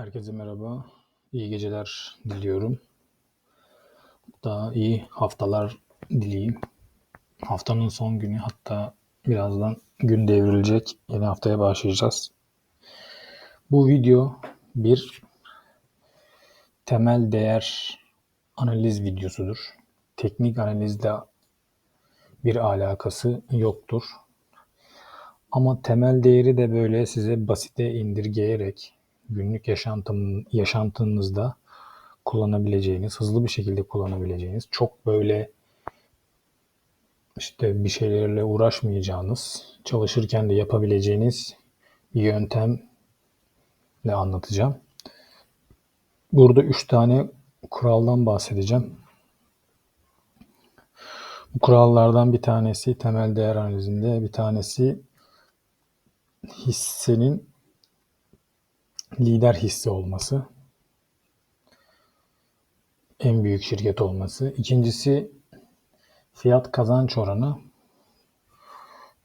Herkese merhaba. İyi geceler diliyorum. Daha iyi haftalar dileyim. Haftanın son günü hatta birazdan gün devrilecek. Yeni haftaya başlayacağız. Bu video bir temel değer analiz videosudur. Teknik analizle bir alakası yoktur. Ama temel değeri de böyle size basite indirgeyerek günlük yaşantım, yaşantınızda kullanabileceğiniz, hızlı bir şekilde kullanabileceğiniz, çok böyle işte bir şeylerle uğraşmayacağınız, çalışırken de yapabileceğiniz bir yöntemle anlatacağım. Burada üç tane kuraldan bahsedeceğim. Bu kurallardan bir tanesi temel değer analizinde, bir tanesi hissenin lider hisse olması. En büyük şirket olması. İkincisi fiyat kazanç oranı.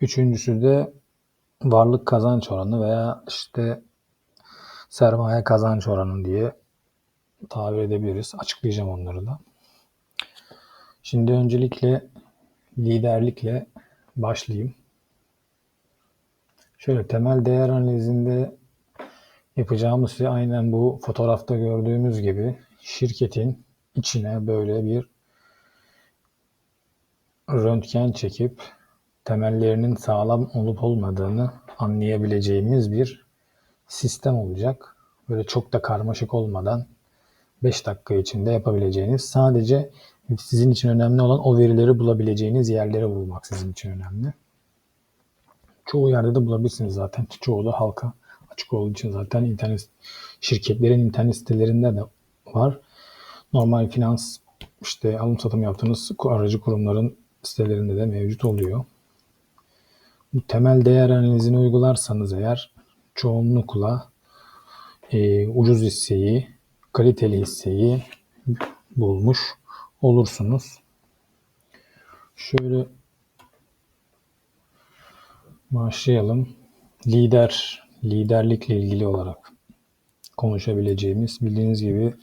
Üçüncüsü de varlık kazanç oranı veya işte sermaye kazanç oranı diye tabir edebiliriz. Açıklayacağım onları da. Şimdi öncelikle liderlikle başlayayım. Şöyle temel değer analizinde yapacağımız şey aynen bu fotoğrafta gördüğümüz gibi şirketin içine böyle bir röntgen çekip temellerinin sağlam olup olmadığını anlayabileceğimiz bir sistem olacak. Böyle çok da karmaşık olmadan 5 dakika içinde yapabileceğiniz sadece sizin için önemli olan o verileri bulabileceğiniz yerleri bulmak sizin için önemli. Çoğu yerde de bulabilirsiniz zaten. Çoğu da halka açık olduğu için zaten internet şirketlerin internet sitelerinde de var. Normal finans işte alım satım yaptığınız aracı kurumların sitelerinde de mevcut oluyor. Bu temel değer analizini uygularsanız eğer çoğunlukla e, ucuz hisseyi, kaliteli hisseyi bulmuş olursunuz. Şöyle başlayalım. Lider liderlikle ilgili olarak konuşabileceğimiz bildiğiniz gibi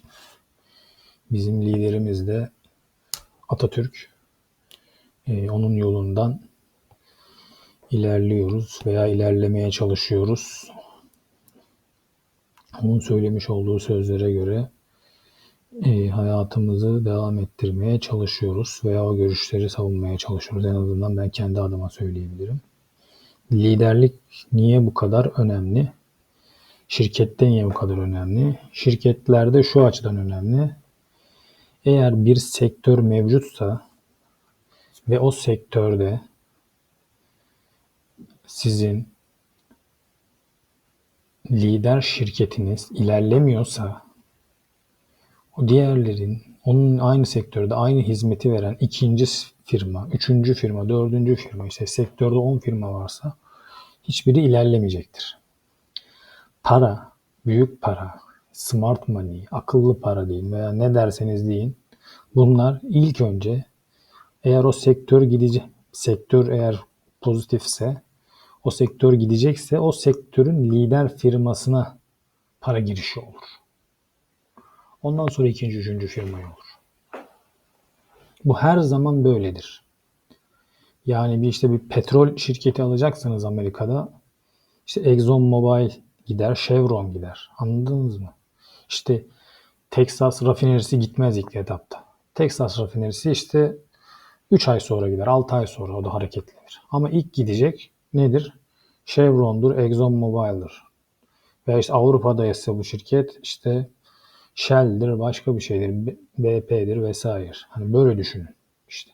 bizim liderimiz de Atatürk. Ee, onun yolundan ilerliyoruz veya ilerlemeye çalışıyoruz. Onun söylemiş olduğu sözlere göre e, hayatımızı devam ettirmeye çalışıyoruz veya o görüşleri savunmaya çalışıyoruz. En azından ben kendi adıma söyleyebilirim. Liderlik niye bu kadar önemli? Şirkette niye bu kadar önemli? Şirketlerde şu açıdan önemli. Eğer bir sektör mevcutsa ve o sektörde sizin lider şirketiniz ilerlemiyorsa o diğerlerin onun aynı sektörde aynı hizmeti veren ikinci firma, üçüncü firma, dördüncü firma işte sektörde 10 firma varsa hiçbiri ilerlemeyecektir. Para, büyük para, smart money, akıllı para deyin veya ne derseniz deyin. Bunlar ilk önce eğer o sektör gidecek, sektör eğer pozitifse, o sektör gidecekse o sektörün lider firmasına para girişi olur. Ondan sonra ikinci, üçüncü firmaya olur. Bu her zaman böyledir. Yani bir işte bir petrol şirketi alacaksanız Amerika'da işte Exxon Mobil gider, Chevron gider. Anladınız mı? İşte Texas rafinerisi gitmez ilk etapta. Texas rafinerisi işte 3 ay sonra gider, 6 ay sonra o da hareketlenir. Ama ilk gidecek nedir? Chevron'dur, Exxon Mobil'dir. Veya işte Avrupa'da ise bu şirket işte Shell'dir, başka bir şeydir, BP'dir vesaire. Hani böyle düşünün. İşte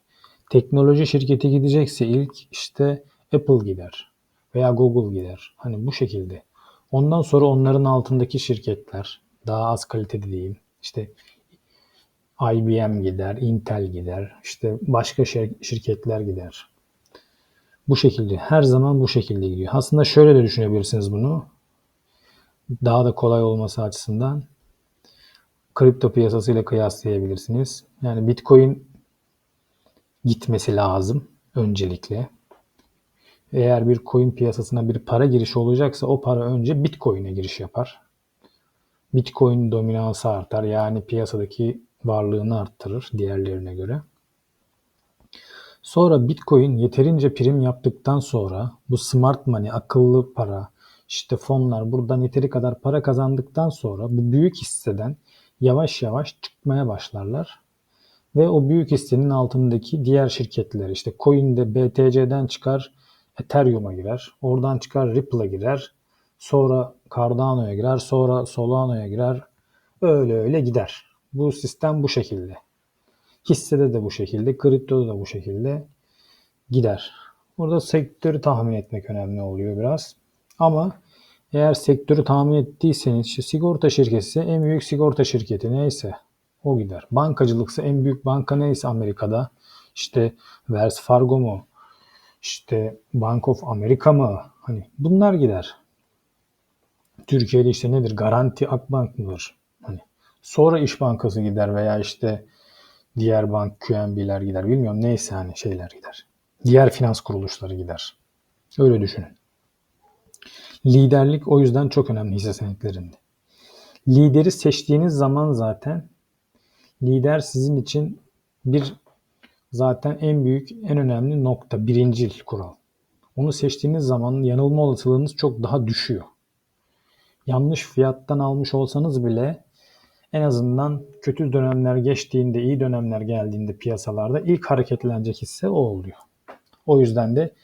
teknoloji şirketi gidecekse ilk işte Apple gider veya Google gider. Hani bu şekilde. Ondan sonra onların altındaki şirketler daha az kaliteli diyeyim. İşte IBM gider, Intel gider, işte başka şirketler gider. Bu şekilde. Her zaman bu şekilde gidiyor. Aslında şöyle de düşünebilirsiniz bunu. Daha da kolay olması açısından kripto piyasasıyla kıyaslayabilirsiniz. Yani Bitcoin gitmesi lazım öncelikle. Eğer bir coin piyasasına bir para girişi olacaksa o para önce Bitcoin'e giriş yapar. Bitcoin dominansı artar. Yani piyasadaki varlığını arttırır diğerlerine göre. Sonra Bitcoin yeterince prim yaptıktan sonra bu smart money, akıllı para, işte fonlar buradan yeteri kadar para kazandıktan sonra bu büyük hisseden yavaş yavaş çıkmaya başlarlar. Ve o büyük hissenin altındaki diğer şirketler işte Coin'de BTC'den çıkar Ethereum'a girer. Oradan çıkar Ripple'a girer. Sonra Cardano'ya girer. Sonra Solano'ya girer. Öyle öyle gider. Bu sistem bu şekilde. Hissede de bu şekilde, kriptoda da bu şekilde gider. Burada sektörü tahmin etmek önemli oluyor biraz. Ama eğer sektörü tahmin ettiyseniz işte sigorta şirketi en büyük sigorta şirketi neyse o gider. Bankacılıksa en büyük banka neyse Amerika'da işte Wells Fargo mu işte Bank of America mı hani bunlar gider. Türkiye'de işte nedir? Garanti Akbank mıdır? Hani sonra İş Bankası gider veya işte diğer bank QNB'ler gider. Bilmiyorum neyse hani şeyler gider. Diğer finans kuruluşları gider. Öyle düşünün. Liderlik o yüzden çok önemli hisse senetlerinde. Lideri seçtiğiniz zaman zaten lider sizin için bir zaten en büyük, en önemli nokta, birincil kural. Onu seçtiğiniz zaman yanılma olasılığınız çok daha düşüyor. Yanlış fiyattan almış olsanız bile en azından kötü dönemler geçtiğinde, iyi dönemler geldiğinde piyasalarda ilk hareketlenecek hisse o oluyor. O yüzden de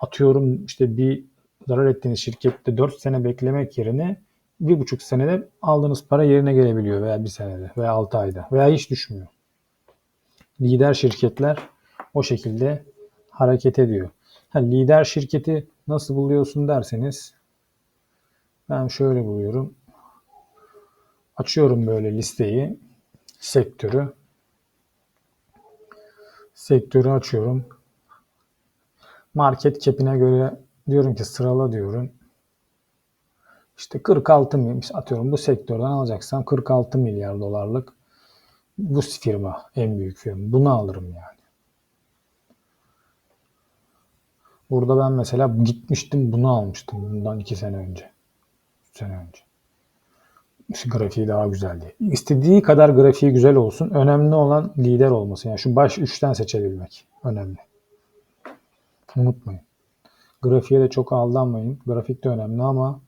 atıyorum işte bir zarar ettiğiniz şirkette 4 sene beklemek yerine bir buçuk senede aldığınız para yerine gelebiliyor veya bir senede veya 6 ayda veya hiç düşmüyor. Lider şirketler o şekilde hareket ediyor. Ha, lider şirketi nasıl buluyorsun derseniz ben şöyle buluyorum. Açıyorum böyle listeyi. Sektörü. Sektörü açıyorum. Market cap'ine göre diyorum ki sırala diyorum. İşte 46 milyar atıyorum bu sektörden alacaksam 46 milyar dolarlık bu firma en büyük firma. Bunu alırım yani. Burada ben mesela gitmiştim bunu almıştım bundan iki sene önce. Üç sene önce. İşte grafiği daha güzeldi. İstediği kadar grafiği güzel olsun. Önemli olan lider olması. Yani şu baş üçten seçebilmek. Önemli. Unutmayın. Grafiğe de çok aldanmayın. Grafik de önemli ama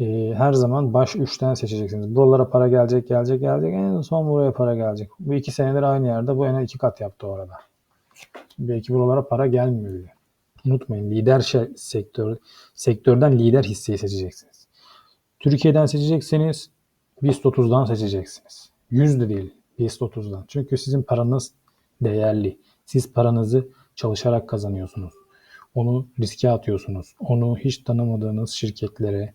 e, her zaman baş üçten seçeceksiniz. Buralara para gelecek, gelecek, gelecek. En son buraya para gelecek. Bu iki senedir aynı yerde. Bu en iki kat yaptı orada. Belki buralara para gelmiyor bile. Unutmayın lider şey, sektör, sektörden lider hisseyi seçeceksiniz. Türkiye'den seçecekseniz BIST 30'dan seçeceksiniz. 100 de değil BIST 30'dan. Çünkü sizin paranız değerli. Siz paranızı çalışarak kazanıyorsunuz. Onu riske atıyorsunuz. Onu hiç tanımadığınız şirketlere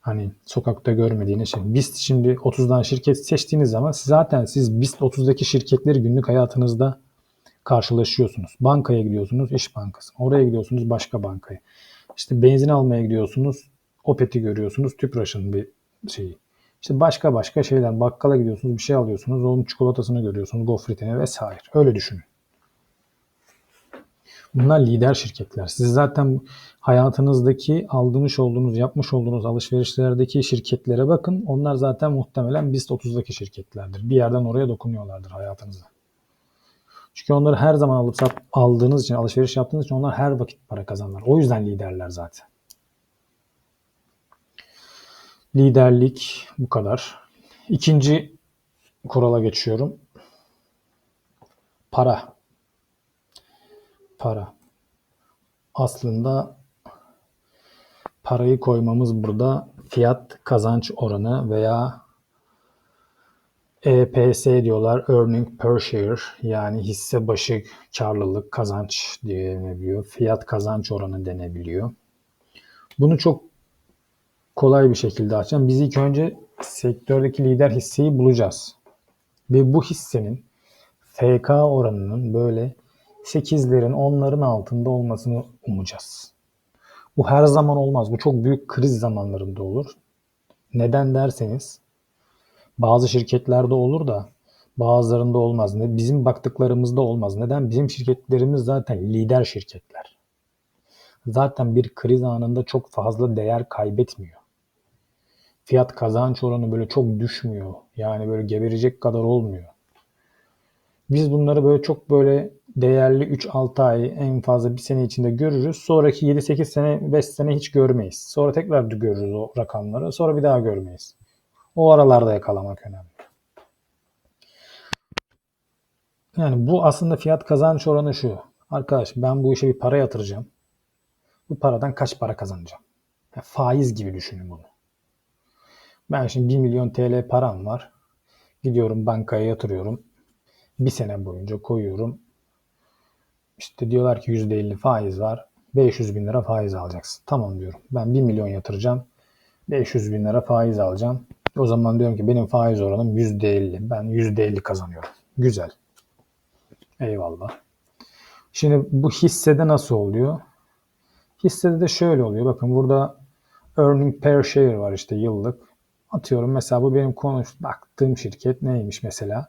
hani sokakta görmediğiniz şey. BIST şimdi 30'dan şirket seçtiğiniz zaman zaten siz BIST 30'daki şirketleri günlük hayatınızda karşılaşıyorsunuz. Bankaya gidiyorsunuz, İş Bankası. Oraya gidiyorsunuz başka bankaya. İşte benzin almaya gidiyorsunuz, Opet'i görüyorsunuz, Tüpraş'ın bir şeyi. İşte başka başka şeyler. Bakkala gidiyorsunuz, bir şey alıyorsunuz, onun çikolatasını görüyorsunuz, gofretini vesaire. Öyle düşünün. Bunlar lider şirketler. Siz zaten hayatınızdaki aldığınız olduğunuz, yapmış olduğunuz alışverişlerdeki şirketlere bakın. Onlar zaten muhtemelen BIST 30'daki şirketlerdir. Bir yerden oraya dokunuyorlardır hayatınıza. Çünkü onları her zaman alıp sat, aldığınız için, alışveriş yaptığınız için onlar her vakit para kazanırlar. O yüzden liderler zaten. Liderlik bu kadar. İkinci kurala geçiyorum. Para para. Aslında parayı koymamız burada fiyat kazanç oranı veya EPS diyorlar. Earning per share yani hisse başı karlılık kazanç denebiliyor. Fiyat kazanç oranı denebiliyor. Bunu çok kolay bir şekilde açacağım. Biz ilk önce sektördeki lider hisseyi bulacağız. Ve bu hissenin FK oranının böyle 8'lerin 10'ların altında olmasını umacağız. Bu her zaman olmaz. Bu çok büyük kriz zamanlarında olur. Neden derseniz bazı şirketlerde olur da bazılarında olmaz. Bizim baktıklarımızda olmaz. Neden? Bizim şirketlerimiz zaten lider şirketler. Zaten bir kriz anında çok fazla değer kaybetmiyor. fiyat kazanç oranı böyle çok düşmüyor. Yani böyle geberecek kadar olmuyor. Biz bunları böyle çok böyle değerli 3-6 ay en fazla bir sene içinde görürüz. Sonraki 7-8 sene 5 sene hiç görmeyiz. Sonra tekrar görürüz o rakamları. Sonra bir daha görmeyiz. O aralarda yakalamak önemli. Yani bu aslında fiyat kazanç oranı şu. Arkadaş ben bu işe bir para yatıracağım. Bu paradan kaç para kazanacağım? Yani faiz gibi düşünün bunu. Ben şimdi 1 milyon TL param var. Gidiyorum bankaya yatırıyorum. Bir sene boyunca koyuyorum. İşte diyorlar ki %50 faiz var. 500 bin lira faiz alacaksın. Tamam diyorum. Ben 1 milyon yatıracağım. 500 bin lira faiz alacağım. O zaman diyorum ki benim faiz oranım %50. Ben %50 kazanıyorum. Güzel. Eyvallah. Şimdi bu hissede nasıl oluyor? Hissede de şöyle oluyor. Bakın burada earning per share var işte yıllık. Atıyorum mesela bu benim konuş baktığım şirket neymiş mesela?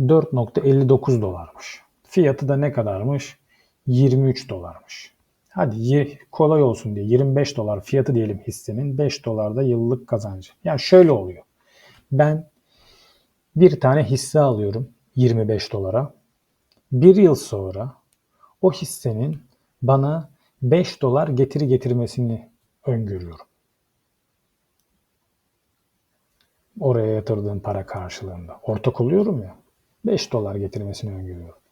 4.59 dolarmış. Fiyatı da ne kadarmış? 23 dolarmış. Hadi kolay olsun diye 25 dolar fiyatı diyelim hissenin 5 dolarda yıllık kazancı. Yani şöyle oluyor. Ben bir tane hisse alıyorum 25 dolara. Bir yıl sonra o hissenin bana 5 dolar getiri getirmesini öngörüyorum. Oraya yatırdığım para karşılığında. Ortak oluyorum ya. 5 dolar getirmesini öngörüyorum.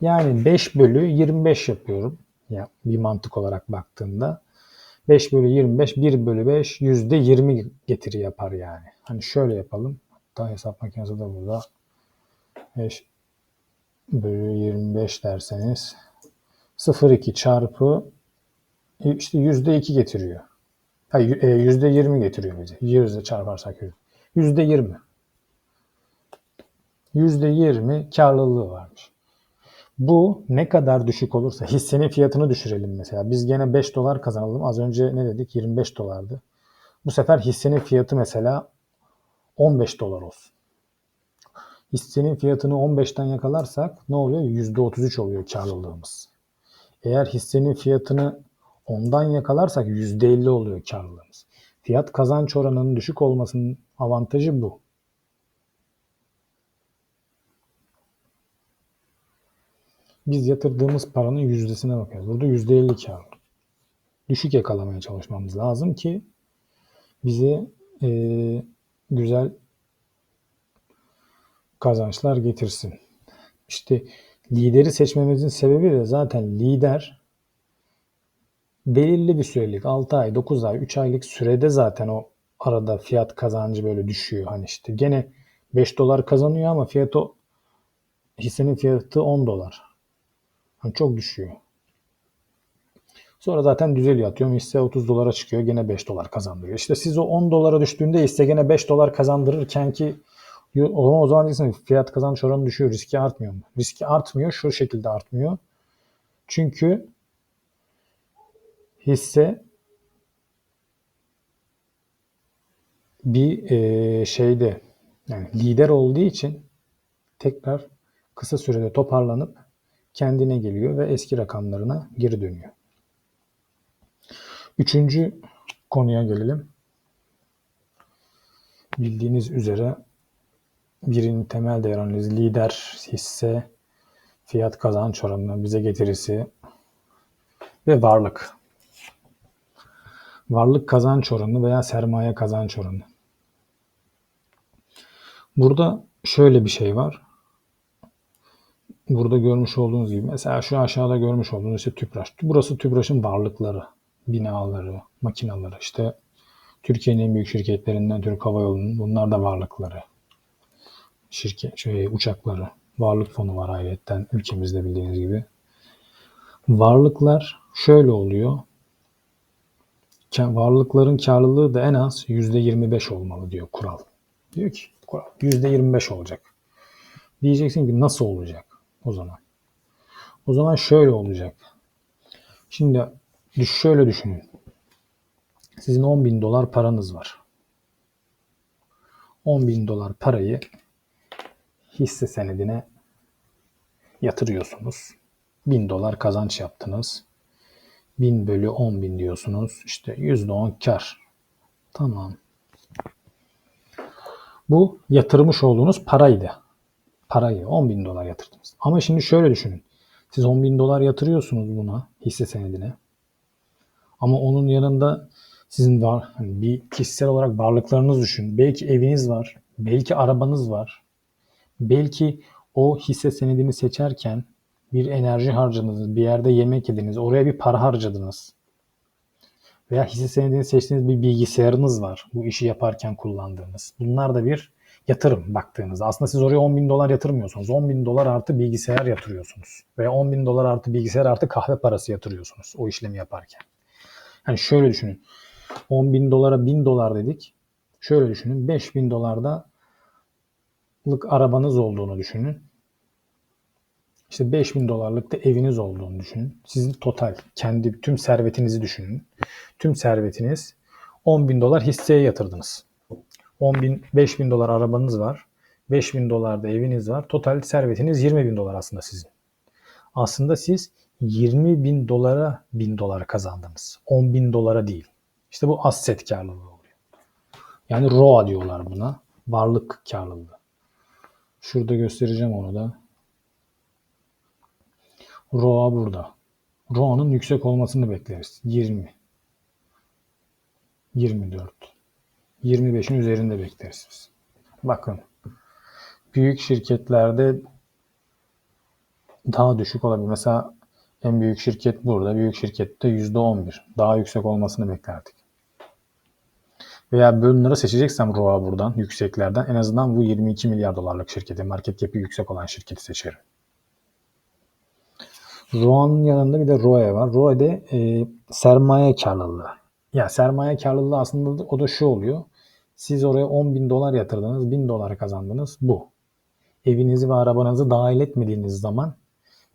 Yani 5 bölü 25 yapıyorum. Ya bir mantık olarak baktığımda. 5 bölü 25, 1 bölü 5 yüzde 20 getiri yapar yani. Hani şöyle yapalım. Hatta hesap makinesi de burada. 5 bölü 25 derseniz 0,2 çarpı işte yüzde 2 getiriyor. Hayır, e, yüzde 20 getiriyor bize. Yüzde çarparsak yüzde 20. Yüzde 20 karlılığı varmış. Bu ne kadar düşük olursa hissenin fiyatını düşürelim mesela. Biz gene 5 dolar kazanalım. Az önce ne dedik? 25 dolardı. Bu sefer hissenin fiyatı mesela 15 dolar olsun. Hissenin fiyatını 15'ten yakalarsak ne oluyor? %33 oluyor karlılığımız. Eğer hissenin fiyatını 10'dan yakalarsak %50 oluyor karlılığımız. Fiyat kazanç oranının düşük olmasının avantajı bu. Biz yatırdığımız paranın yüzdesine bakıyoruz. Burada %50 kar. Düşük yakalamaya çalışmamız lazım ki bize e, güzel kazançlar getirsin. İşte lideri seçmemizin sebebi de zaten lider belirli bir sürelik 6 ay, 9 ay, 3 aylık sürede zaten o arada fiyat kazancı böyle düşüyor. Hani işte gene 5 dolar kazanıyor ama fiyatı hissenin fiyatı 10 dolar. Yani çok düşüyor. Sonra zaten düzeliyor atıyorum hisse 30 dolara çıkıyor gene 5 dolar kazandırıyor. İşte siz o 10 dolara düştüğünde hisse gene 5 dolar kazandırırken ki o zaman, o zaman diyeceksiniz fiyat kazanç oranı düşüyor riski artmıyor mu? Riski artmıyor şu şekilde artmıyor. Çünkü hisse bir e, şeyde yani lider olduğu için tekrar kısa sürede toparlanıp kendine geliyor ve eski rakamlarına geri dönüyor. Üçüncü konuya gelelim. Bildiğiniz üzere birinin temel değer analizi lider hisse, fiyat kazanç oranı, bize getirisi ve varlık. Varlık kazanç oranı veya sermaye kazanç oranı. Burada şöyle bir şey var. Burada görmüş olduğunuz gibi mesela şu aşağıda görmüş olduğunuz işte tüpraş. Burası tüpraşın varlıkları, binaları, makinaları. İşte Türkiye'nin en büyük şirketlerinden Türk Hava Yolu'nun bunlar da varlıkları. Şirket, şey, uçakları. Varlık fonu var ayrıca ülkemizde bildiğiniz gibi. Varlıklar şöyle oluyor. Varlıkların karlılığı da en az %25 olmalı diyor kural. Diyor ki kural %25 olacak. Diyeceksin ki nasıl olacak o zaman? O zaman şöyle olacak. Şimdi şöyle düşünün. Sizin 10 bin dolar paranız var. 10 bin dolar parayı hisse senedine yatırıyorsunuz. 1000 dolar kazanç yaptınız. 1000 bölü 10 bin diyorsunuz. İşte %10 kar. Tamam. Bu yatırmış olduğunuz paraydı. Parayı 10 bin dolar yatırdınız. Ama şimdi şöyle düşünün. Siz 10 bin dolar yatırıyorsunuz buna hisse senedine. Ama onun yanında sizin var hani bir kişisel olarak varlıklarınız düşün. Belki eviniz var, belki arabanız var. Belki o hisse senedini seçerken bir enerji harcadınız, bir yerde yemek yediniz, oraya bir para harcadınız. Veya hisse senedini seçtiğiniz bir bilgisayarınız var bu işi yaparken kullandığınız. Bunlar da bir yatırım baktığınızda. Aslında siz oraya 10 bin dolar yatırmıyorsunuz. 10 bin dolar artı bilgisayar yatırıyorsunuz. Veya 10 bin dolar artı bilgisayar artı kahve parası yatırıyorsunuz o işlemi yaparken. Hani şöyle düşünün. 10 bin dolara 1000 dolar dedik. Şöyle düşünün. 5 bin dolarda arabanız olduğunu düşünün. İşte 5 bin dolarlık da eviniz olduğunu düşünün. Sizin total kendi tüm servetinizi düşünün. Tüm servetiniz 10 bin dolar hisseye yatırdınız. 10 bin, 5 bin dolar arabanız var. 5 bin dolar da eviniz var. Total servetiniz 20 bin dolar aslında sizin. Aslında siz 20 bin dolara bin dolar kazandınız. 10 bin dolara değil. İşte bu asset karlılığı oluyor. Yani ROA diyorlar buna. Varlık karlılığı. Şurada göstereceğim onu da. ROA burada. ROA'nın yüksek olmasını bekleriz. 20. 24. 25'in üzerinde bekleriz. Bakın. Büyük şirketlerde daha düşük olabilir. Mesela en büyük şirket burada. Büyük şirkette %11. Daha yüksek olmasını beklerdik. Veya bunları seçeceksem ROA buradan, yükseklerden en azından bu 22 milyar dolarlık şirketi, market cap'i yüksek olan şirketi seçerim. ROA'nın yanında bir de ROE var. ROE'de e, sermaye karlılığı. Ya sermaye karlılığı aslında o da şu oluyor. Siz oraya 10 bin dolar yatırdınız, 1000 dolar kazandınız. Bu. Evinizi ve arabanızı dahil etmediğiniz zaman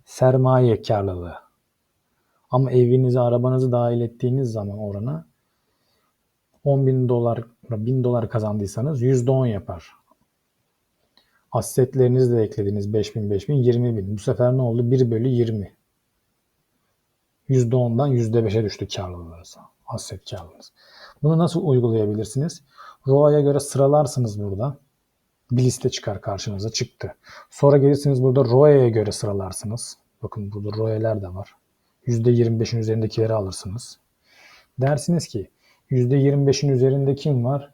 sermaye karlılığı. Ama evinizi, arabanızı dahil ettiğiniz zaman orana 10 bin dolar, 1000 dolar kazandıysanız %10 yapar. Assetlerinizi de eklediniz 5000, 5000, 20 bin. Bu sefer ne oldu? 1 bölü 20. %10'dan %5'e düştü karlılığınız. Asset karlılığınız. Bunu nasıl uygulayabilirsiniz? ROA'ya göre sıralarsınız burada. Bir liste çıkar karşınıza çıktı. Sonra gelirsiniz burada ROE'ye göre sıralarsınız. Bakın burada ROE'ler de var. %25'in üzerindekileri alırsınız. Dersiniz ki %25'in üzerinde kim var?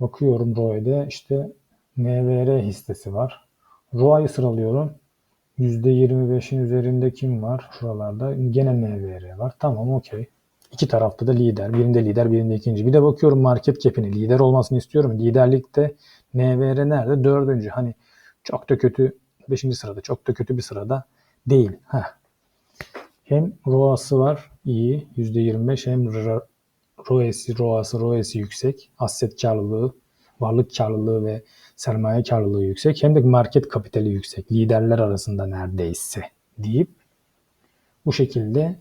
Bakıyorum ROE'de işte NVR hissesi var. ROA'yı sıralıyorum. %25'in üzerinde kim var? Şuralarda gene NVR var. Tamam okey. İki tarafta da lider. Birinde lider, birinde ikinci. Bir de bakıyorum market cap'ini. Lider olmasını istiyorum. Liderlikte NVR nerede? Dördüncü. Hani çok da kötü. Beşinci sırada. Çok da kötü bir sırada değil. Heh. Hem ROAS'ı var iyi. %25 hem ROE'si, ROAS'ı, ROE'si yüksek. Asset karlılığı, varlık karlılığı ve sermaye karlılığı yüksek. Hem de market kapitali yüksek. Liderler arasında neredeyse deyip bu şekilde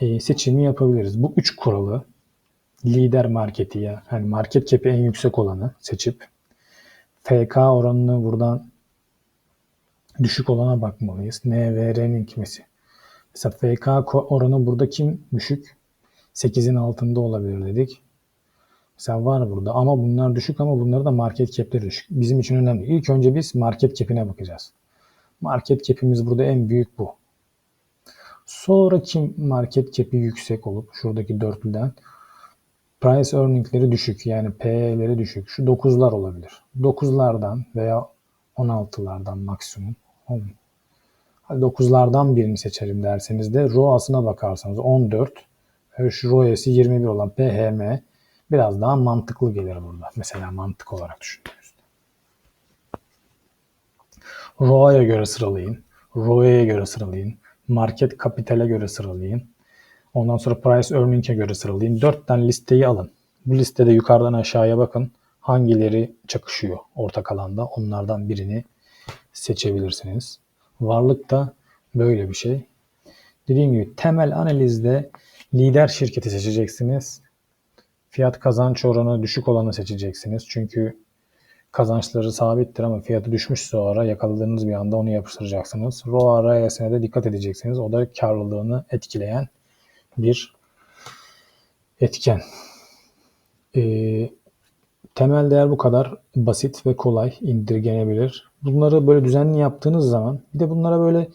e, seçimi yapabiliriz. Bu üç kuralı lider marketi ya yani market cap'i en yüksek olanı seçip FK oranını buradan düşük olana bakmalıyız. NVR'nin kimisi. Mesela FK oranı burada kim düşük? 8'in altında olabilir dedik. Mesela var burada ama bunlar düşük ama bunları da market cap'leri düşük. Bizim için önemli. İlk önce biz market cap'ine bakacağız. Market cap'imiz burada en büyük bu. Sonraki market cap'i yüksek olup şuradaki dörtlüden price earning'leri düşük yani PE'leri düşük. Şu 9'lar olabilir. 9'lardan veya 16'lardan maksimum. Hadi 9'lardan birini seçerim derseniz de ROAS'ına bakarsanız 14 şu ROE'si 21 olan PHM biraz daha mantıklı gelir burada. Mesela mantık olarak düşündüğünüzde. ROA'ya göre sıralayın. ROE'ye göre sıralayın. Market kapitale göre sıralayın. Ondan sonra price earning'e göre sıralayın. 4 tane listeyi alın. Bu listede yukarıdan aşağıya bakın. Hangileri çakışıyor ortak alanda. Onlardan birini seçebilirsiniz. Varlık da böyle bir şey. Dediğim gibi temel analizde lider şirketi seçeceksiniz. Fiyat kazanç oranı düşük olanı seçeceksiniz. Çünkü kazançları sabittir ama fiyatı düşmüşse sonra yakaladığınız bir anda onu yapıştıracaksınız. ROA RAS'ine de dikkat edeceksiniz. O da karlılığını etkileyen bir etken. Ee, temel değer bu kadar basit ve kolay indirgenebilir. Bunları böyle düzenli yaptığınız zaman bir de bunlara böyle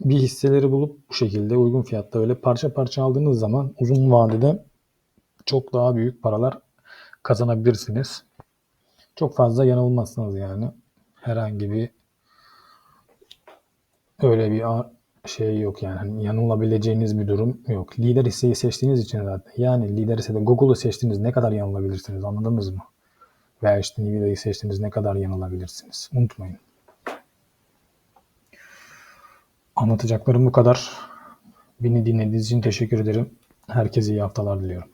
bir hisseleri bulup bu şekilde uygun fiyatta öyle parça parça aldığınız zaman uzun vadede çok daha büyük paralar kazanabilirsiniz. Çok fazla yanılmazsınız yani. Herhangi bir öyle bir şey yok yani. Hani yanılabileceğiniz bir durum yok. Lider hisseyi seçtiğiniz için zaten. Yani lider hissede Google'u seçtiğiniz ne kadar yanılabilirsiniz anladınız mı? Veya işte Nvidia'yı seçtiğiniz ne kadar yanılabilirsiniz. Unutmayın. Anlatacaklarım bu kadar. Beni dinlediğiniz için teşekkür ederim. Herkese iyi haftalar diliyorum.